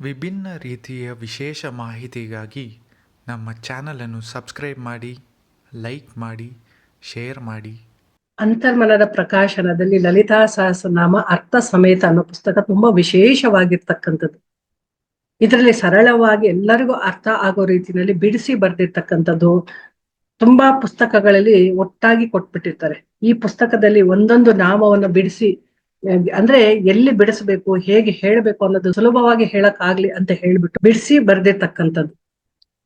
ವಿಭಿನ್ನ ರೀತಿಯ ವಿಶೇಷ ಮಾಹಿತಿಗಾಗಿ ನಮ್ಮ ಚಾನಲನ್ನು ಸಬ್ಸ್ಕ್ರೈಬ್ ಮಾಡಿ, ಲೈಕ್ ಮಾಡಿ, ಶೇರ್ ಮಾಡಿ. ಅಂತರ್ಮನದ ಪ್ರಕಾಶನದಲ್ಲಿ ಲಲಿತಾ ಸಹಸ್ರನಾಮ ಅರ್ಥ ಸಮೇತ ಅನ್ನೋ ಪುಸ್ತಕ ತುಂಬಾ ವಿಶೇಷವಾಗಿರ್ತಕ್ಕಂಥದ್ದು. ಇದರಲ್ಲಿ ಸರಳವಾಗಿ ಎಲ್ಲರಿಗೂ ಅರ್ಥ ಆಗೋ ರೀತಿಯಲ್ಲಿ ಬಿಡಿಸಿ ಬರ್ದಿರ್ತಕ್ಕಂಥದ್ದು ತುಂಬಾ ಪುಸ್ತಕಗಳಲ್ಲಿ ಒಟ್ಟಾಗಿ ಕೊಟ್ಬಿಟ್ಟಿರ್ತಾರೆ. ಈ ಪುಸ್ತಕದಲ್ಲಿ ಒಂದೊಂದು ನಾಮವನ್ನು ಬಿಡಿಸಿ ಅಂದ್ರೆ ಎಲ್ಲಿ ಬಿಡಿಸ್ಬೇಕು, ಹೇಗೆ ಹೇಳ್ಬೇಕು ಅನ್ನೋದು ಸುಲಭವಾಗಿ ಹೇಳಕ್ ಆಗ್ಲಿ ಅಂತ ಹೇಳ್ಬಿಟ್ಟು ಬಿಡಿಸಿ ಬರ್ದಿರ್ತಕ್ಕಂಥದ್ದು.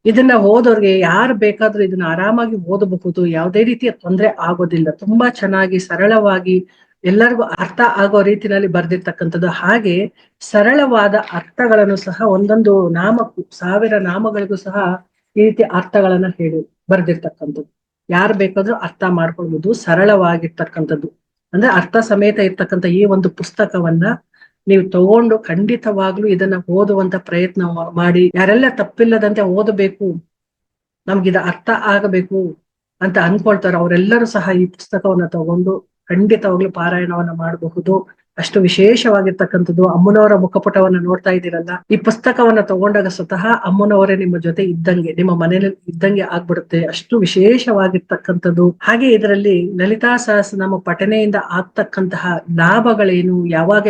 ಇದನ್ನ ಓದೋರ್ಗೆ ಯಾರು ಬೇಕಾದ್ರೂ ಇದನ್ನ ಆರಾಮಾಗಿ ಓದಬಹುದು, ಯಾವುದೇ ರೀತಿಯ ತೊಂದರೆ ಆಗೋದಿಲ್ಲ. ತುಂಬಾ ಚೆನ್ನಾಗಿ, ಸರಳವಾಗಿ ಎಲ್ಲರಿಗೂ ಅರ್ಥ ಆಗೋ ರೀತಿನಲ್ಲಿ ಬರ್ದಿರ್ತಕ್ಕಂಥದ್ದು. ಹಾಗೆ ಸರಳವಾದ ಅರ್ಥಗಳನ್ನು ಸಹ, ಒಂದೊಂದು ನಾಮಕ್ಕೂ, ಸಾವಿರ ನಾಮಗಳಿಗೂ ಸಹ ಈ ರೀತಿ ಅರ್ಥಗಳನ್ನ ಹೇಳಿ ಬರ್ದಿರ್ತಕ್ಕಂಥದ್ದು. ಯಾರು ಬೇಕಾದ್ರೂ ಅರ್ಥ ಮಾಡ್ಕೊಳ್ಬಹುದು ಸರಳವಾಗಿರ್ತಕ್ಕಂಥದ್ದು. ಅಂದ್ರೆ ಅರ್ಥ ಸಮೇತ ಇರ್ತಕ್ಕಂಥ ಈ ಒಂದು ಪುಸ್ತಕವನ್ನ ನೀವು ತಗೊಂಡು ಖಂಡಿತವಾಗ್ಲೂ ಇದನ್ನ ಓದುವಂತ ಪ್ರಯತ್ನ ಮಾಡಿ, ಯಾರೆಲ್ಲ ತಪ್ಪಿಲ್ಲದಂತೆ ಓದಬೇಕು ನಮ್ಗಿದ ಅರ್ಥ ಆಗಬೇಕು ಅಂತ ಅನ್ಕೊಳ್ತಾರೆ, ಅವರೆಲ್ಲರೂ ಸಹ ಈ ಪುಸ್ತಕವನ್ನ ತಗೊಂಡು ಖಂಡಿತವಾಗ್ಲೂ ಪಾರಾಯಣವನ್ನ ಮಾಡಬಹುದು. ಅಷ್ಟು ವಿಶೇಷವಾಗಿರ್ತಕ್ಕಂಥದ್ದು ಅಮ್ಮನವರ ಮುಖಪುಟವನ್ನ ನೋಡ್ತಾ ಇದ್ದೀರಲ್ಲ, ಈ ಪುಸ್ತಕವನ್ನ ತಗೊಂಡಾಗ ಸ್ವತಃ ಅಮ್ಮನವರೇ ನಿಮ್ಮ ಜೊತೆ ಇದ್ದಂಗೆ, ನಿಮ್ಮ ಮನೇಲಿ ಇದ್ದಂಗೆ ಆಗ್ಬಿಡುತ್ತೆ. ಅಷ್ಟು ವಿಶೇಷವಾಗಿರ್ತಕ್ಕಂಥದ್ದು. ಹಾಗೆ ಇದರಲ್ಲಿ ಲಲಿತಾ ಸಹಸ್ರನಾಮ ಪಠನೆಯಿಂದ ಆಗ್ತಕ್ಕಂತಹ ಲಾಭಗಳೇನು, ಯಾವಾಗ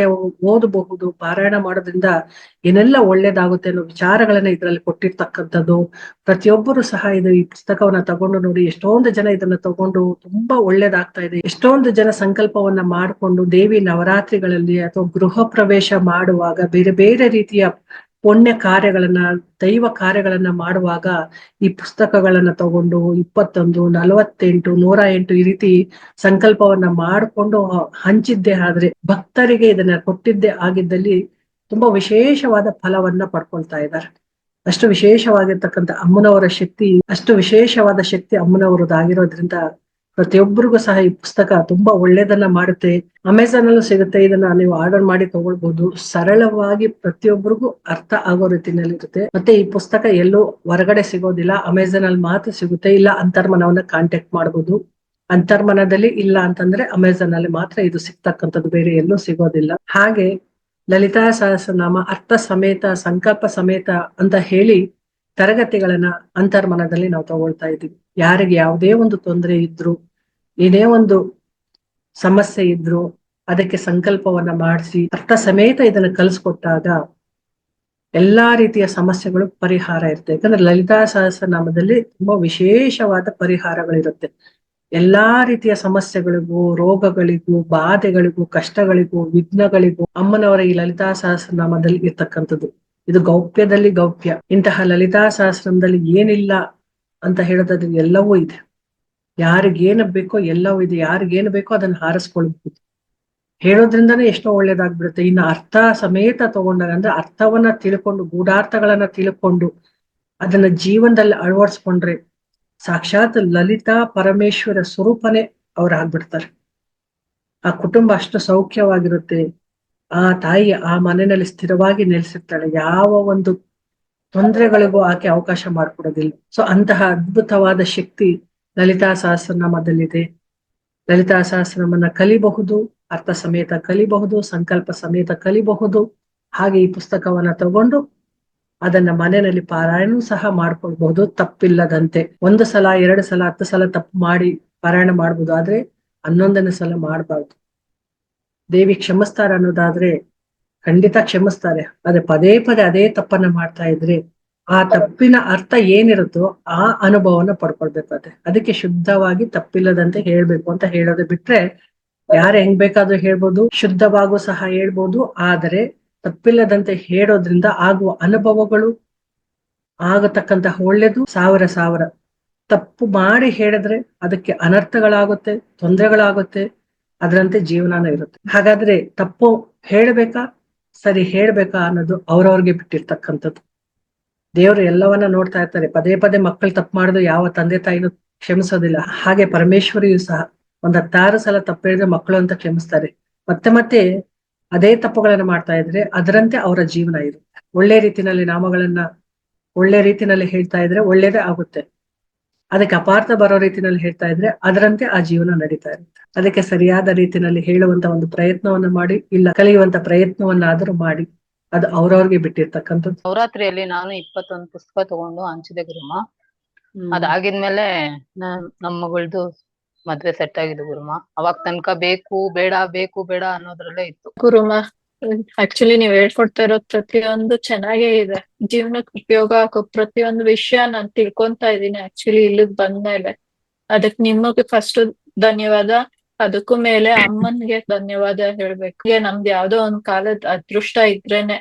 ಓದಬಹುದು, ಪಾರಾಯಣ ಮಾಡೋದ್ರಿಂದ ಏನೆಲ್ಲ ಒಳ್ಳೇದಾಗುತ್ತೆ ಅನ್ನೋ ವಿಚಾರಗಳನ್ನ ಇದರಲ್ಲಿ ಕೊಟ್ಟಿರ್ತಕ್ಕಂಥದ್ದು. ಪ್ರತಿಯೊಬ್ಬರು ಸಹ ಇದು ಈ ಪುಸ್ತಕವನ್ನ ತಗೊಂಡು ನೋಡಿ ಎಷ್ಟೊಂದು ಜನ ಇದನ್ನ ತಗೊಂಡು ತುಂಬಾ ಒಳ್ಳೇದಾಗ್ತಾ ಇದೆ. ಎಷ್ಟೊಂದು ಜನ ಸಂಕಲ್ಪವನ್ನ ಮಾಡಿಕೊಂಡು ದೇವಿ ನವರಾತ್ರಿಗಳಲ್ಲಿ ಅಥವಾ ಗೃಹ ಪ್ರವೇಶ ಮಾಡುವಾಗ ಬೇರೆ ಬೇರೆ ರೀತಿಯ ಪುಣ್ಯ ಕಾರ್ಯಗಳನ್ನ, ದೈವ ಕಾರ್ಯಗಳನ್ನ ಮಾಡುವಾಗ ಈ ಪುಸ್ತಕಗಳನ್ನ ತಗೊಂಡು ಇಪ್ಪತ್ತೊಂದು, ನಲವತ್ತೆಂಟು ನೂರ ಎಂಟು ಈ ರೀತಿ ಸಂಕಲ್ಪವನ್ನ ಮಾಡಿಕೊಂಡು ಹಂಚಿದ್ದೆ. ಆದ್ರೆ ಭಕ್ತರಿಗೆ ಇದನ್ನ ಕೊಟ್ಟಿದ್ದೆ ಆಗಿದ್ದಲ್ಲಿ ತುಂಬಾ ವಿಶೇಷವಾದ ಫಲವನ್ನ ಪಡ್ಕೊಳ್ತಾ ಇದ್ದಾರೆ. ಅಷ್ಟು ವಿಶೇಷವಾಗಿರ್ತಕ್ಕಂಥ ಅಮ್ಮನವರ ಶಕ್ತಿ, ಅಷ್ಟು ವಿಶೇಷವಾದ ಶಕ್ತಿ ಅಮ್ಮನವರದಾಗಿರೋದ್ರಿಂದ ಪ್ರತಿಯೊಬ್ಬರಿಗೂ ಸಹ ಈ ಪುಸ್ತಕ ತುಂಬಾ ಒಳ್ಳೇದನ್ನ ಮಾಡುತ್ತೆ. ಅಮೆಝಾನ್ ಅಲ್ಲೂ ಸಿಗುತ್ತೆ, ಇದನ್ನ ನೀವು ಆರ್ಡರ್ ಮಾಡಿ ತಗೊಳ್ಬಹುದು ಸರಳವಾಗಿ ಪ್ರತಿಯೊಬ್ಬರಿಗೂ ಅರ್ಥ ಆಗೋ ರೀತಿನಲ್ಲಿ ಇರುತ್ತೆ. ಮತ್ತೆ ಈ ಪುಸ್ತಕ ಎಲ್ಲೂ ಹೊರಗಡೆ ಸಿಗೋದಿಲ್ಲ ಅಮೆಝಾನ್ ಅಲ್ಲಿ ಮಾತ್ರ ಸಿಗುತ್ತೆ. ಇಲ್ಲ, ಅಂತರ್ಮನವನ್ನ ಕಾಂಟ್ಯಾಕ್ಟ್ ಮಾಡಬಹುದು ಅಂತರ್ಮನದಲ್ಲಿ ಇಲ್ಲ ಅಂತಂದ್ರೆ ಅಮೆಝಾನ್ ಅಲ್ಲಿ ಮಾತ್ರ ಇದು ಸಿಗ್ತಕ್ಕಂಥದ್ದು, ಬೇರೆ ಎಲ್ಲೂ ಸಿಗೋದಿಲ್ಲ. ಹಾಗೆ ಲಲಿತಾ ಸಹಸ್ರನಾಮ, ಅರ್ಥ ಸಮೇತ, ಸಂಕಲ್ಪ ಸಮೇತ ಅಂತ ಹೇಳಿ ತರಗತಿಗಳನ್ನ ಅಂತರ್ಮನದಲ್ಲಿ ನಾವು ತಗೊಳ್ತಾ ಇದ್ದೀವಿ. ಯಾರಿಗೆ ಯಾವುದೇ ಒಂದು ತೊಂದರೆ ಇದ್ರು ಏನೇ ಒಂದು ಸಮಸ್ಯೆ ಇದ್ರು ಅದಕ್ಕೆ ಸಂಕಲ್ಪವನ್ನ ಮಾಡಿಸಿ, ಅರ್ಥ ಸಮೇತ ಇದನ್ನ ಕಲಿಸ್ಕೊಟ್ಟಾಗ ಎಲ್ಲಾ ರೀತಿಯ ಸಮಸ್ಯೆಗಳು ಪರಿಹಾರ ಇರುತ್ತೆ. ಯಾಕಂದ್ರೆ ಲಲಿತಾ ಸಹಸ್ರನಾಮದಲ್ಲಿ ತುಂಬಾ ವಿಶೇಷವಾದ ಪರಿಹಾರಗಳಿರುತ್ತೆ. ಎಲ್ಲಾ ರೀತಿಯ ಸಮಸ್ಯೆಗಳಿಗೂ, ರೋಗಗಳಿಗೂ, ಬಾಧೆಗಳಿಗೂ, ಕಷ್ಟಗಳಿಗೂ, ವಿಘ್ನಗಳಿಗೂ ಅಮ್ಮನವರ ಈ ಲಲಿತಾ ಸಹಸ್ರನಾಮದಲ್ಲಿ ಇರ್ತಕ್ಕಂಥದ್ದು. ಇದು ಗೌಪ್ಯದಲ್ಲಿ ಗೌಪ್ಯ. ಇಂತಹ ಲಲಿತಾ ಸಹಸ್ರನಾಮದಲ್ಲಿ ಏನಿಲ್ಲ ಅಂತ ಹೇಳೋದಾದ್ರೆ ಎಲ್ಲವೂ ಇದೆ. ಯಾರಿಗೇನು ಬೇಕೋ ಎಲ್ಲವೂ ಇದೆ, ಯಾರಿಗೇನು ಬೇಕೋ ಅದನ್ನ ಹಾರಿಸ್ಕೊಳ್ಬಹುದು. ಹೇಳೋದ್ರಿಂದನೇ ಎಷ್ಟೋ ಒಳ್ಳೇದಾಗ್ಬಿಡುತ್ತೆ. ಇನ್ನು ಅರ್ಥ ಸಮೇತ ತಗೊಂಡಾಗ ಅಂದ್ರೆ ಅರ್ಥವನ್ನ ತಿಳ್ಕೊಂಡು, ಗೂಢಾರ್ಥಗಳನ್ನ ತಿಳ್ಕೊಂಡು ಅದನ್ನ ಜೀವನದಲ್ಲಿ ಅಳವಡಿಸ್ಕೊಂಡ್ರೆ ಸಾಕ್ಷಾತ್ ಲಲಿತಾ ಪರಮೇಶ್ವರ ಸ್ವರೂಪನೇ ಅವ್ರು ಆಗ್ಬಿಡ್ತಾರೆ ಆ ಕುಟುಂಬ ಅಷ್ಟು ಸೌಖ್ಯವಾಗಿರುತ್ತೆ. ಆ ತಾಯಿ ಆ ಮನೆಯಲ್ಲಿ ಸ್ಥಿರವಾಗಿ ನೆಲೆಸಿರ್ತಾಳೆ. ಯಾವ ಒಂದು ತೊಂದರೆಗಳಿಗೂ ಆಕೆ ಅವಕಾಶ ಮಾಡಿಕೊಡೋದಿಲ್ಲ. ಸೊ ಅಂತಹ ಅದ್ಭುತವಾದ ಶಕ್ತಿ ಲಲಿತಾ ಸಹಸ್ರನಾಮದಲ್ಲಿದೆ. ಲಲಿತಾ ಸಹಸ್ರನಾಮನ ಕಲಿಬಹುದು, ಅರ್ಥ ಸಮೇತ ಕಲಿಬಹುದು, ಸಂಕಲ್ಪ ಸಮೇತ ಕಲಿಬಹುದು. ಹಾಗೆ ಈ ಪುಸ್ತಕವನ್ನ ತಗೊಂಡು ಅದನ್ನ ಮನೆಯಲ್ಲಿ ಪಾರಾಯಣ ಸಹ ಮಾಡ್ಕೊಳ್ಬಹುದು, ತಪ್ಪಿಲ್ಲದಂತೆ. ಒಂದು ಸಲ, ಎರಡು ಸಲ, ಹತ್ತು ಸಲ ತಪ್ಪು ಮಾಡಿ ಪಾರಾಯಣ ಮಾಡ್ಬೋದು ಆದ್ರೆ ಹನ್ನೊಂದನೇ ಸಲ ಮಾಡಬಾರ್ದು. ದೇವಿ ಕ್ಷಮಿಸ್ತಾರೆ ಅನ್ನೋದಾದ್ರೆ ಖಂಡಿತ ಕ್ಷಮಿಸ್ತಾರೆ. ಆದ್ರೆ ಪದೇ ಪದೇ ಅದೇ ತಪ್ಪನ್ನ ಮಾಡ್ತಾ ಇದ್ರೆ ಆ ತಪ್ಪಿನ ಅರ್ಥ ಏನಿರುತ್ತೋ ಆ ಅನುಭವನ ಪಡ್ಕೊಳ್ಬೇಕಾದ್ರೆ ಅದಕ್ಕೆ ಶುದ್ಧವಾಗಿ ತಪ್ಪಿಲ್ಲದಂತೆ ಹೇಳ್ಬೇಕು ಅಂತ ಹೇಳೋದು ಬಿಟ್ರೆ ಯಾರು ಹೆಂಗ್ ಬೇಕಾದ್ರೂ ಹೇಳ್ಬೋದು, ಶುದ್ಧವಾಗೂ ಸಹ ಹೇಳ್ಬೋದು, ಆದರೆ ತಪ್ಪಿಲ್ಲದಂತೆ ಹೇಳೋದ್ರಿಂದ ಆಗುವ ಅನುಭವಗಳು ಆಗತಕ್ಕಂತಹ ಒಳ್ಳೇದು. ಸಾವಿರ ಸಾವಿರ ತಪ್ಪು ಮಾಡಿ ಹೇಳಿದ್ರೆ ಅದಕ್ಕೆ ಅನರ್ಥಗಳಾಗುತ್ತೆ, ತೊಂದರೆಗಳಾಗುತ್ತೆ, ಅದರಂತೆ ಜೀವನಾನ ಇರುತ್ತೆ. ಹಾಗಾದ್ರೆ ತಪ್ಪು ಹೇಳ್ಬೇಕಾ, ಸರಿ ಹೇಳ್ಬೇಕಾ ಅನ್ನೋದು ಅವ್ರವ್ರಿಗೆ ಬಿಟ್ಟಿರ್ತಕ್ಕಂಥದ್ದು. ದೇವರು ಎಲ್ಲವನ್ನ ನೋಡ್ತಾ ಇರ್ತಾರೆ. ಪದೇ ಪದೇ ಮಕ್ಕಳು ತಪ್ಪು ಮಾಡಿದ್ರು ಯಾವ ತಂದೆ ತಾಯಿನೂ ಕ್ಷಮಿಸೋದಿಲ್ಲ. ಹಾಗೆ ಪರಮೇಶ್ವರಿಯು ಸಹ ಒಂದ್ ಹತ್ತಾರು ಸಲ ತಪ್ಪು ಹೇಳಿದ್ರೆ ಮಕ್ಕಳು ಅಂತ ಕ್ಷಮಿಸ್ತಾರೆ. ಮತ್ತೆ ಮತ್ತೆ ಅದೇ ತಪ್ಪುಗಳನ್ನ ಮಾಡ್ತಾ ಇದ್ರೆ ಅದರಂತೆ ಅವರ ಜೀವನ ಇರುತ್ತೆ ಒಳ್ಳೆ ರೀತಿನಲ್ಲಿ ನಾಮಗಳನ್ನ ಒಳ್ಳೆ ರೀತಿನಲ್ಲಿ ಹೇಳ್ತಾ ಇದ್ರೆ ಒಳ್ಳೇದೇ ಆಗುತ್ತೆ. ಅದಕ್ಕೆ ಅಪಾರ್ಥ ಬರೋ ರೀತಿನಲ್ಲಿ ಹೇಳ್ತಾ ಇದ್ರೆ ಅದರಂತೆ ಆ ಜೀವನ ನಡೀತಾ ಇರುತ್ತೆ. ಅದಕ್ಕೆ ಸರಿಯಾದ ರೀತಿನಲ್ಲಿ ಹೇಳುವಂತ ಒಂದು ಪ್ರಯತ್ನವನ್ನ ಮಾಡಿ, ಇಲ್ಲ ಕಲಿಯುವಂತ ಪ್ರಯತ್ನವನ್ನಾದರೂ ಮಾಡಿ. ಅದು ಅವ್ರವ್ರಿಗೆ ಬಿಟ್ಟಿರ್ತಕ್ಕಂಥದ್ದು. ನವರಾತ್ರಿಯಲ್ಲಿ ನಾನು ಇಪ್ಪತ್ತೊಂದು ಪುಸ್ತಕ ತಗೊಂಡು ಹಂಚಿದೆ ಗುರುಮ ಅದಾಗಿದ್ಮೇಲೆ ನಾನ್ ನಮ್ಮ ಮಗಳ್ದು ಮದ್ವೆ ಸೆಟ್ ಆಗಿದೆ ಗುರುಮ ಅವಾಗ ತನಕ ಬೇಕು ಬೇಡ ಬೇಕು ಬೇಡ ಅನ್ನೋದ್ರಲ್ಲೇ ಇತ್ತು. ಗುರುಮ ಆಕ್ಚುಲಿ ನೀವ್ ಹೇಳ್ಕೊಡ್ತಾ ಇರೋದ್ ಪ್ರತಿಯೊಂದು ಚೆನ್ನಾಗೇ ಇದೆ. ಜೀವನಕ್ಕೆ ಉಪಯೋಗ ಆಗೋ ಪ್ರತಿಯೊಂದು ವಿಷಯ ನಾನ್ ತಿಳ್ಕೊಂತಾ ಇದೀನಿ ಆಕ್ಚುಲಿ ಇಲ್ಲಿಗ್ ಬಂದ್ಮೇಲೆ. ಅದಕ್ ನಿಮಗೆ ಫಸ್ಟ್ ಧನ್ಯವಾದ. ಅದಕ್ಕೂ ಮೇಲೆ ಅಮ್ಮನ್ಗೆ ಧನ್ಯವಾದ ಹೇಳ್ಬೇಕು. ನಮ್ದು ಯಾವ್ದೋ ಒಂದ್ ಕಾಲದ ಅದೃಷ್ಟ ಇದ್ರೇನೆ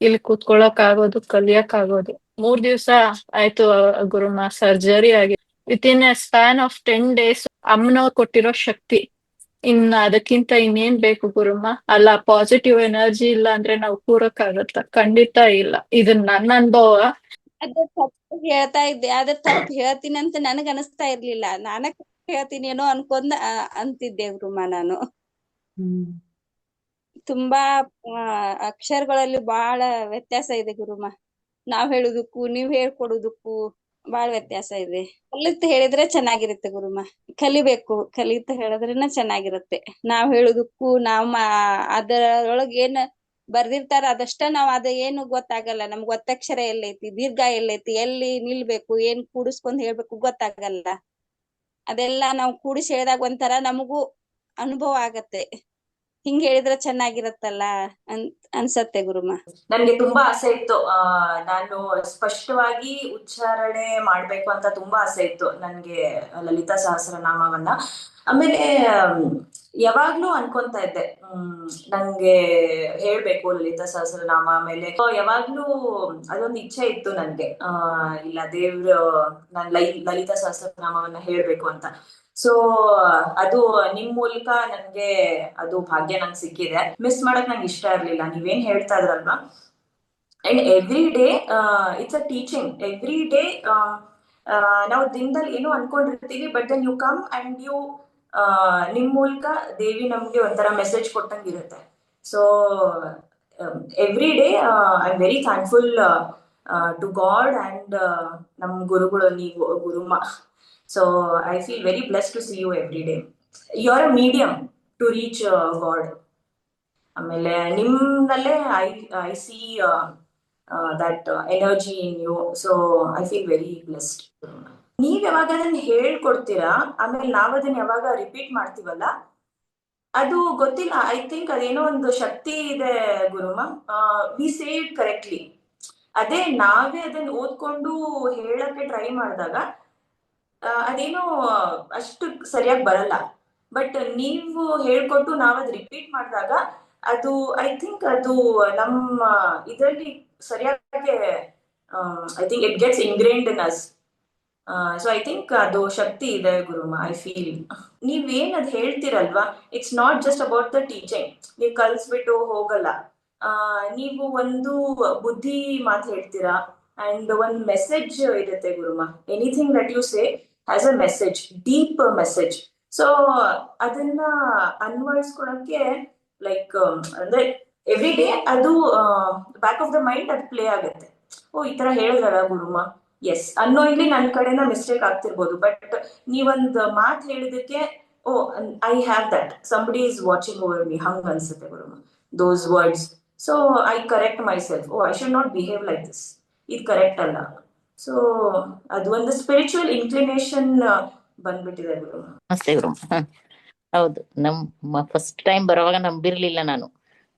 ಇಲ್ಲಿ ಕೂತ್ಕೊಳಕ್ ಆಗೋದು ಕಲಿಯಕ್ ಆಗೋದು ಮೂರ್ ದಿವ್ಸ ಆಯ್ತು ಗುರುಮ ಸರ್ಜರಿ ಆಗಿ. With in a span of ten days ಅಮ್ಮನವ್ರು ಕೊಟ್ಟಿರೋ ಶಕ್ತಿ. ಇನ್ನ ಅದಕ್ಕಿಂತ ಇನ್ನೇನ್ ಬೇಕು ಗುರುಮ್ಮ ಅಲ್ಲ ಪಾಸಿಟಿವ್ ಎನರ್ಜಿ ಇಲ್ಲ ಅಂದ್ರೆ ನಾವು ಕೂರಕ್ಕಾಗತ್ತ? ಖಂಡಿತ ಇಲ್ಲ. ಇದನ್ ನನ್ನ ಅನುಭವ. ಹೇಳ್ತಾ ಇದ್ದೆ. ಅದ್ರ ತಪ್ಪು ಹೇಳ್ತೀನಿ ಅಂತ ನನಗ್ ಅನಿಸ್ತಾ ಇರ್ಲಿಲ್ಲ. ನಾನ ಹೇಳ್ತೀನಿ ಏನೋ ಅನ್ಕೊಂಡ್ ಅಂತಿದ್ದೆ ಗುರುಮ ನಾನು. ತುಂಬಾ ಅಕ್ಷರಗಳಲ್ಲಿ ಬಹಳ ವ್ಯತ್ಯಾಸ ಇದೆ ಗುರುಮ ನಾವ್ ಹೇಳುದಕ್ಕೂ ನೀವ್ ಹೇಳ್ಕೊಡುದಕ್ಕೂ ಬಹಳ ವ್ಯತ್ಯಾಸ ಇದೆ. ಕಲಿತ್ ಹೇಳಿದ್ರೆ ಚೆನ್ನಾಗಿರುತ್ತೆ ಗುರುಮ ಕಲಿಬೇಕು ಕಲಿತ ಹೇಳಿದ್ರೇನ ಚೆನ್ನಾಗಿರುತ್ತೆ. ನಾವ್ ಹೇಳುದಕ್ಕೂ ನಾವ್ ಮಾ- ಅದರೊಳಗ್ ಏನ್ ಬರ್ದಿರ್ತಾರ ಅದಷ್ಟ ನಾವ್ ಅದ ಏನು ಗೊತ್ತಾಗಲ್ಲ. ನಮ್ಗ್ ಒತ್ತಕ್ಷರ ಎಲ್ಲೈತಿ ದೀರ್ಘ ಎಲ್ಲೈತಿ ಎಲ್ಲಿ ನಿಲ್ಬೇಕು ಏನ್ ಕೂಡಿಸ್ಕೊಂಡ್ ಹೇಳ್ಬೇಕು ಗೊತ್ತಾಗಲ್ಲ. ಅದೆಲ್ಲ ನಾವು ಕೂಡಿಸಿ ಹೇಳಿದಾಗ ಒಂಥರ ನಮಗೂ ಅನುಭವ ಆಗತ್ತೆ. ಹಿಂಗ್ ಹೇಳಿದ್ರೆ ಚೆನ್ನಾಗಿರತ್ತಲ್ಲ ಅಂತ ಅನ್ಸತ್ತೆ ಗುರುಮ. ನನ್ಗೆ ತುಂಬಾ ಆಸೆ ಇತ್ತು. ಆ, ನಾನು ಸ್ಪಷ್ಟವಾಗಿ ಉಚ್ಚಾರಣೆ ಮಾಡ್ಬೇಕು ಅಂತ ತುಂಬಾ ಆಸೆ ಇತ್ತು. ನನ್ಗೆ ಲಲಿತಾ ಸಹಸ್ರನಾಮವನ್ನ. ಆಮೇಲೆ ಆಮ್, ಯಾವಾಗ್ಲೂ ಅನ್ಕೊಂತ ಇದ್ದೆ. ಹ್ಮ್ ನಂಗೆ ಹೇಳ್ಬೇಕು ಲಲಿತಾ ಸಹಸ್ರನಾಮ ಆಮೇಲೆ. ಯಾವಾಗ್ಲೂ ಅದೊಂದು ಇಚ್ಛೆ ಇತ್ತು ನನ್ಗೆ. ಆ ಇಲ್ಲ ದೇವ್ರ ನಾನ್ ಲೈ ಲಲಿತಾ ಸಹಸ್ರನಾಮವನ್ನ ಹೇಳ್ಬೇಕು ಅಂತ. ಸೊ ಅದು ನಿಮ್ ಮೂಲಕ ನನ್ಗೆ ಅದು ಭಾಗ್ಯ ನಂಗೆ ಸಿಕ್ಕಿದೆ. ಮಿಸ್ ಮಾಡಕ್ ನಂಗೆ ಇಷ್ಟ ಇರ್ಲಿಲ್ಲ. ನೀವೇನ್ ಹೇಳ್ತಾ ಇದ್ರಲ್ವಾ? And every day it's a teaching every day ನಾವು ದಿನದಲ್ಲಿ ಏನೋ ಅನ್ಕೊಂಡಿರ್ತೀವಿ but then you come and you ನಿಮ್ ಮೂಲಕ ದೇವಿ ನಮ್ಗೆ ಒಂಥರ message ಕೊಟ್ಟಂಗಿರುತ್ತೆ so every day I am very thankful to God and ನಮ್ ಗುರುಗಳು, ನೀವು, Guruma. So I feel very bless to see you every day you are a medium to reach God ಆಮೇಲೆ ನಿಮ್ಮಲ್ಲೇ I I see that energy in you so I feel very blessed ನೀವ್ ಯಾವಾಗ ಅದನ್ನ ಹೇಳ್ಕೊಡ್ತೀರಾ? ಆಮೇಲೆ ನಾವ್ ಅದನ್ನ ಯಾವಾಗ ರಿಪೀಟ್ ಮಾಡ್ತೀವಲ್ಲ? ಅದು ಗೊತ್ತಿಲ್ಲ. ಐ ಥಿಂಕ್ ಅದೇನೋ ಒಂದು ಶಕ್ತಿ ಇದೆ Guruma we say it correctly ಅದೇ ನಾವೇ ಅದನ್ನ ಓದ್ಕೊಂಡು ಹೇಳಕ್ಕೆ ಟ್ರೈ ಮಾಡಿದಾಗ ಅದೇನೋ ಅಷ್ಟು ಸರಿಯಾಗಿ ಬರಲ್ಲ. ಬಟ್ ನೀವು ಹೇಳ್ಕೊಟ್ಟು ನಾವದ್ ರಿಪೀಟ್ ಮಾಡಿದಾಗ, ಅದು ಐ ಥಿಂಕ್ ಅದು ನಮ್ಮ, ಇದರಲ್ಲಿ ಸರಿಯಾಗಿ I think it gets ingrained in us so I think ಅದು ಶಕ್ತಿ ಇದೆ ಗುರುಮ ಐ ಫೀಲ್ ನೀವೇನ್ ಅದ್ ಹೇಳ್ತೀರಲ್ವಾ? It's not just about the teaching ನೀವು ಕಲ್ಸ್ಬಿಟ್ಟು ಹೋಗಲ್ಲ. ನೀವು ಒಂದು ಬುದ್ಧಿ ಮಾತು ಹೇಳ್ತೀರಾ? ಅಂಡ್ ಒಂದ್ ಮೆಸೇಜ್ ಇರುತ್ತೆ Guruma anything that you say has a message deep message so ಅದನ್ನ ಅನ್ವಯಿಸ್ಕೊಳಕ್ಕೆ ಲೈಕ್ ಅಂದ್ರೆ ಎವ್ರಿ ಡೇ ಅದು ಬ್ಯಾಕ್ ಆಫ್ ದ ಮೈಂಡ್ ಅದು ಪ್ಲೇ ಆಗುತ್ತೆ. ಓ, ಈ ತರ ಹೇಳಿದ್ರಲ್ಲ ಗುರುಮ ಎಸ್ ಅನ್ನೋ ಇಲ್ಲಿ ನನ್ನ ಕಡೆನ ಮಿಸ್ಟೇಕ್ ಆಗ್ತಿರ್ಬೋದು ಬಟ್ ನೀವೊಂದು ಮಾತು ಹೇಳಿದಕ್ಕೆ, ಓ I have that somebody is watching over me ಹಂಗ್ ಅನ್ಸುತ್ತೆ ಗುರು. Those words so I correct myself oh I should not behave like this ಇದು ಕರೆಕ್ಟ್ ಅಲ್ಲ. ಸೊ ಅದು ಒಂದು ಸ್ಪಿರಿಚುವಲ್ ಇನ್ಕ್ಲಿನೇಷನ್ ಬಂದ್ಬಿಟ್ಟಿದೆ ಗುರು. ನಮಸ್ತೆ ಗುರು. ಹೌದು. ನಮ್ಮ ಫಸ್ಟ್ ಟೈಮ್ ಬರುವಾಗ ನಂಬಿರ್ಲಿಲ್ಲ ನಾನು.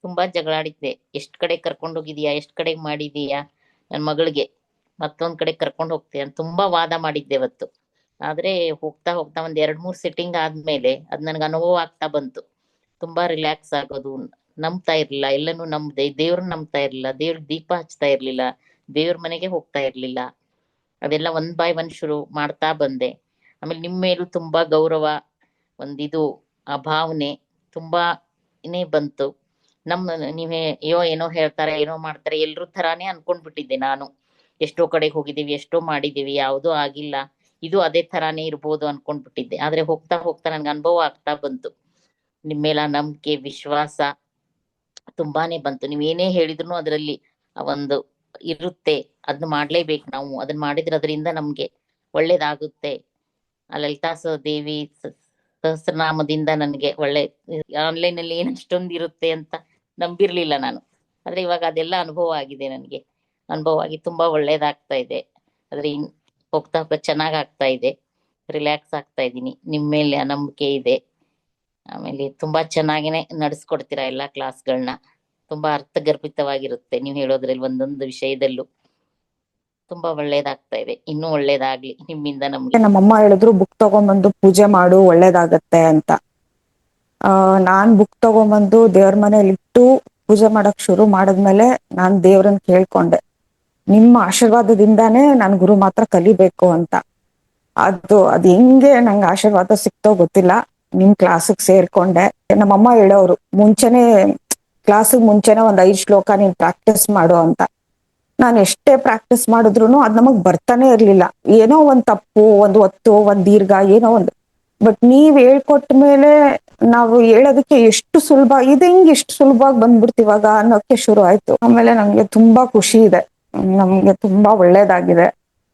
ತುಂಬಾ ಜಗಳಾಡಿದ್ದೆ. ಎಷ್ಟ್ ಕಡೆ ಕರ್ಕೊಂಡ್ ಹೋಗಿದೀಯಾ ಎಷ್ಟ್ ಕಡೆ ಮಾಡಿದೀಯಾ? ನನ್ ಮಗಳಿಗೆ. ಮತ್ತೊಂದ್ ಕಡೆ ಕರ್ಕೊಂಡ್ ಹೋಗ್ತೇನೆ ಅಂತ ತುಂಬಾ ವಾದ ಮಾಡಿದ್ದೆ ಇವತ್ತು. ಆದ್ರೆ ಹೋಗ್ತಾ ಹೋಗ್ತಾ ಒಂದ್ ಎರಡ್ ಮೂರ್ ಸೆಟ್ಟಿಂಗ್ ಆದ್ಮೇಲೆ ಅದ್ ನನ್ಗೆ ಅನುಭವ ಆಗ್ತಾ ಬಂತು. ತುಂಬಾ ರಿಲ್ಯಾಕ್ಸ್ ಆಗೋದು, ನಂಬ್ತಾ ಇರ್ಲಿಲ್ಲ, ಎಲ್ಲನೂ ನಂಬ್ದೆ, ದೇವ್ರನ್ನ ನಂಬ್ತಾ ಇರ್ಲಿಲ್ಲ, ದೇವ್ರ ದೀಪ ಹಚ್ತಾ ಇರ್ಲಿಲ್ಲ, ದೇವ್ರ ಮನೆಗೆ ಹೋಗ್ತಾ ಇರ್ಲಿಲ್ಲ. ಅದೆಲ್ಲ ಒಂದ್ ಬೈ ಒಂದ್ ಶುರು ಮಾಡ್ತಾ ಬಂದೆ. ಆಮೇಲೆ ನಿಮ್ ಮೇಲೂ ತುಂಬಾ ಗೌರವ ಒಂದಿದು ಆ ಭಾವನೆ ತುಂಬಾ ಇನ್ನೇ ಬಂತು. ನಮ್ಮ ನೀವೇ ಅಯ್ಯೋ ಏನೋ ಹೇಳ್ತಾರೆ, ಏನೋ ಮಾಡ್ತಾರೆ, ಎಲ್ರು ತರಾನೇ ಅನ್ಕೊಂಡ್ಬಿಟ್ಟಿದ್ದೆ ನಾನು. ಎಷ್ಟೋ ಕಡೆಗೆ ಹೋಗಿದೀವಿ ಎಷ್ಟೋ ಮಾಡಿದೀವಿ ಯಾವುದೂ ಆಗಿಲ್ಲ. ಇದು ಅದೇ ತರಾನೇ ಇರ್ಬೋದು ಅನ್ಕೊಂಡ್ಬಿಟ್ಟಿದ್ದೆ. ಆದ್ರೆ ಹೋಗ್ತಾ ಹೋಗ್ತಾ ನನ್ಗೆ ಅನುಭವ ಆಗ್ತಾ ಬಂತು. ನಿಮ್ ಮೇಲ ನಂಬಿಕೆ, ವಿಶ್ವಾಸ ತುಂಬಾನೇ ಬಂತು. ನೀವ್ ಏನೇ ಹೇಳಿದ್ರು ಅದರಲ್ಲಿ ಒಂದು ಇರುತ್ತೆ. ಅದನ್ನ ಮಾಡ್ಲೇಬೇಕು ನಾವು. ಅದನ್ನ ಮಾಡಿದ್ರೆ ಅದರಿಂದ ನಮ್ಗೆ ಒಳ್ಳೇದಾಗುತ್ತೆ. ಆ ಲಲಿತಾ ದೇವಿ ಸಹಸ್ರನಾಮದಿಂದ ನನಗೆ ಒಳ್ಳೆ ಆನ್ಲೈನ್ ಅಲ್ಲಿ ಏನಷ್ಟೊಂದು ಇರುತ್ತೆ ಅಂತ ನಂಬಿರ್ಲಿಲ್ಲ ನಾನು. ಆದ್ರೆ ಇವಾಗ ಅದೆಲ್ಲ ಅನುಭವ ಆಗಿದೆ ನನಗೆ. ಅನುಭವ ಆಗಿ ತುಂಬಾ ಒಳ್ಳೇದಾಗ್ತಾ ಇದೆ. ಆದ್ರೆ ಹೋಗ್ತಾ ಹೋಗ್ತಾ ಚೆನ್ನಾಗ್ ಆಗ್ತಾ ಇದೆ. ರಿಲ್ಯಾಕ್ಸ್ ಆಗ್ತಾ ಇದ್ದೀನಿ. ನಿಮ್ ಮೇಲೆ ನಂಬಿಕೆ ಇದೆ. ಆಮೇಲೆ ತುಂಬಾ ಚೆನ್ನಾಗಿನೇ ನಡೆಸ್ಕೊಡ್ತೀರಾ ಎಲ್ಲಾ ಕ್ಲಾಸ್ಗಳನ್ನ ತುಂಬಾ ಅರ್ಥಗರ್ಭಿತವಾಗಿರುತ್ತೆ ನೀವು ಹೇಳೋದ್ರಲ್ಲಿ ಒಂದೊಂದು ವಿಷಯದಲ್ಲೂ. ತುಂಬಾ ಒಳ್ಳೇದಾಗ್ತಾ ಇದೆ. ಇನ್ನೂ ಒಳ್ಳೇದಾಗ್ಲಿ ನಿಮ್ಮಿಂದ ನಮ್ಗೆ ನಮ್ಮಮ್ಮ ಹೇಳಿದ್ರು, ಬುಕ್ ತಗೊಂಡ್ಬಂದು ಪೂಜೆ ಮಾಡು, ಒಳ್ಳೇದಾಗತ್ತೆ ಅಂತ. ಆ, ನಾನ್ ಬುಕ್ ತಗೊಂಡ್ಬಂದು ದೇವ್ರ ಮನೇಲಿ ಇಟ್ಟು ಪೂಜೆ ಮಾಡಕ್ ಶುರು ಮಾಡಿದ್ಮೇಲೆ ನಾನ್ ದೇವ್ರನ್ನ ಕೇಳ್ಕೊಂಡೆ. ನಿಮ್ಮ ಆಶೀರ್ವಾದದಿಂದಾನೇ ನಾನು ಗುರು ಮಾತ್ರ ಕಲಿಬೇಕು ಅಂತ. ಅದು, ಅದ್ ಹೆಂಗೆ ನಂಗೆ ಆಶೀರ್ವಾದ ಸಿಕ್ತೋ ಗೊತ್ತಿಲ್ಲ. ನಿಮ್ ಕ್ಲಾಸಿಗೆ ಸೇರ್ಕೊಂಡೆ. ನಮ್ಮಮ್ಮ ಹೇಳೋರು ಮುಂಚೆನೆ ಕ್ಲಾಸಿಗೆ ಮುಂಚೆನೆ ಒಂದ್ ಐದ್ ಶ್ಲೋಕ ನೀನ್ ಪ್ರಾಕ್ಟೀಸ್ ಮಾಡು ಅಂತ. ನಾನು ಎಷ್ಟೇ ಪ್ರಾಕ್ಟೀಸ್ ಮಾಡಿದ್ರು ಅದ್ ನಮಗ್ ಬರ್ತಾನೆ ಇರ್ಲಿಲ್ಲ. ಏನೋ ಒಂದ್ ತಪ್ಪು, ಒಂದ್ ಒತ್ತು, ಒಂದ್ ದೀರ್ಘ, ಏನೋ ಒಂದು. ಬಟ್ ನೀವ್ ಹೇಳ್ಕೊಟ್ಟ ಮೇಲೆ ನಾವು ಹೇಳೋದಕ್ಕೆ ಎಷ್ಟು ಸುಲಭ, ಇದು ಹೆಂಗ್ ಎಷ್ಟು ಸುಲಭವಾಗಿ ಬಂದ್ಬಿಡ್ತಿವಾಗ ಅನ್ನೋಕೆ ಶುರು ಆಯ್ತು. ಆಮೇಲೆ ನಂಗೆ ತುಂಬಾ ಖುಷಿ ಇದೆ. ನಮ್ಗೆ ತುಂಬಾ ಒಳ್ಳೇದಾಗಿದೆ.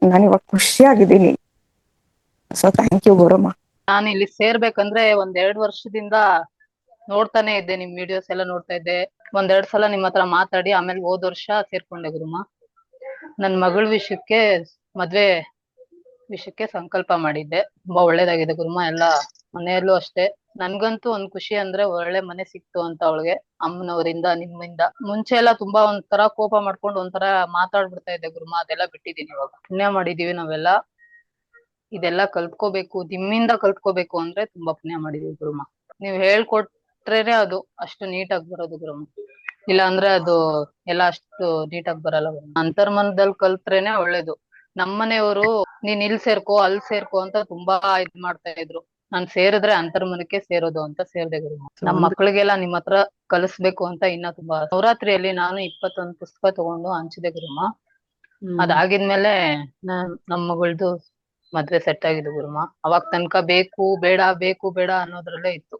ನಾನು ಇವಾಗ ಖುಷಿಯಾಗಿದ್ದೀನಿ. ಸೊ ಥ್ಯಾಂಕ್ ಯು ಗುರುಮ್ಮ ನಾನು ಇಲ್ಲಿ ಸೇರ್ಬೇಕಂದ್ರೆ ಒಂದ್ ಎರಡ್ ವರ್ಷದಿಂದ ನೋಡ್ತಾನೆ ಇದ್ದೆ, ನಿಮ್ ವಿಡಿಯೋಸ್ ಎಲ್ಲ ನೋಡ್ತಾ ಇದ್ದೆ. ಒಂದೆರಡ್ ಸಲ ನಿಮ್ ಹತ್ರ ಮಾತಾಡಿ, ಆಮೇಲೆ ಹೋದ್ ವರ್ಷ ಸೇರ್ಕೊಂಡೆ, ಗುರುಮ. ನನ್ ಮಗಳ ವಿಷಯಕ್ಕೆ ಮದ್ವೆ ವಿಷಯಕ್ಕೆ ಸಂಕಲ್ಪ ಮಾಡಿದ್ದೆ. ತುಂಬಾ ಒಳ್ಳೇದಾಗಿದೆ, ಗುರುಮ. ಎಲ್ಲ ಮನೆಯಲ್ಲೂ ಅಷ್ಟೇ. ನನ್ಗಂತೂ ಒಂದ್ ಖುಷಿ ಅಂದ್ರೆ ಒಳ್ಳೆ ಮನೆ ಸಿಕ್ತು ಅಂತ ಅವಳಿಗೆ, ಅಮ್ಮನವರಿಂದ, ನಿಮ್ಮಿಂದ. ಮುಂಚೆ ಎಲ್ಲ ತುಂಬಾ ಒಂಥರ ಕೋಪ ಮಾಡ್ಕೊಂಡು ಒಂಥರ ಮಾತಾಡ್ಬಿಡ್ತಾ ಇದ್ದೆ, ಗುರುಮ, ಅದೆಲ್ಲ ಬಿಟ್ಟಿದೀನಿ ಇವಾಗ. ಪುಣ್ಯ ಮಾಡಿದೀವಿ ನಾವೆಲ್ಲ. ಇದೆಲ್ಲ ಕಲ್ತ್ಕೋಬೇಕು, ನಿಮ್ಮಿಂದ ಕಲ್ತ್ಕೋಬೇಕು ಅಂದ್ರೆ ತುಂಬಾ ಪುಣ್ಯ ಮಾಡಿದೀವಿ ಗುರುಮ. ನೀವ್ ಹೇಳ್ಕೊಟ್ರೇನೆ ಅದು ಅಷ್ಟು ನೀಟಾಗಿ ಬರೋದು ಗುರುಮ. ಇಲ್ಲ ಅಂದ್ರೆ ಅದು ಎಲ್ಲ ಅಷ್ಟು ನೀಟಾಗಿ ಬರಲ್ಲ ಅಂತರ್ಮನದಲ್ಲಿ ಕಲ್ತ್ರೇನೆ ಒಳ್ಳೇದು. ನಮ್ಮನೆಯವರು, ನೀನ್ ಇಲ್ ಸೇರ್ಕೋ, ಅಲ್ ಸೇರ್ಕೋ ಅಂತ ತುಂಬಾ ಇದ್ ಮಾಡ್ತಾ ಇದ್ರು. ನಾನ್ ಸೇರಿದ್ರೆ ಅಂತರ್ಮನಕ್ಕೆ ಸೇರೋದು ಅಂತ ಸೇರ್ದೆ ಗುರು. ನಮ್ ಮಕ್ಳಿಗೆಲ್ಲ ನಿಮ್ ಹತ್ರ ಕಲಿಸ್ಬೇಕು ಅಂತ ಇನ್ನ ತುಂಬಾ. ನವರಾತ್ರಿಯಲ್ಲಿ ನಾನು ಇಪ್ಪತ್ತೊಂದು ಪುಸ್ತಕ ತಗೊಂಡು ಹಂಚಿದೆ ಗುರುಮ ಅದಾಗಿದ್ಮೇಲೆ ನಮ್ಮ ನಮ್ ಮಗಳ್ದು ಮದ್ವೆ ಸೆಟ್ ಆಗಿದೆ ಗುರುಮ ಅವಾಗ ತನಕ ಬೇಕು ಬೇಡ ಬೇಕು ಬೇಡ ಅನ್ನೋದ್ರಲ್ಲೇ ಇತ್ತು.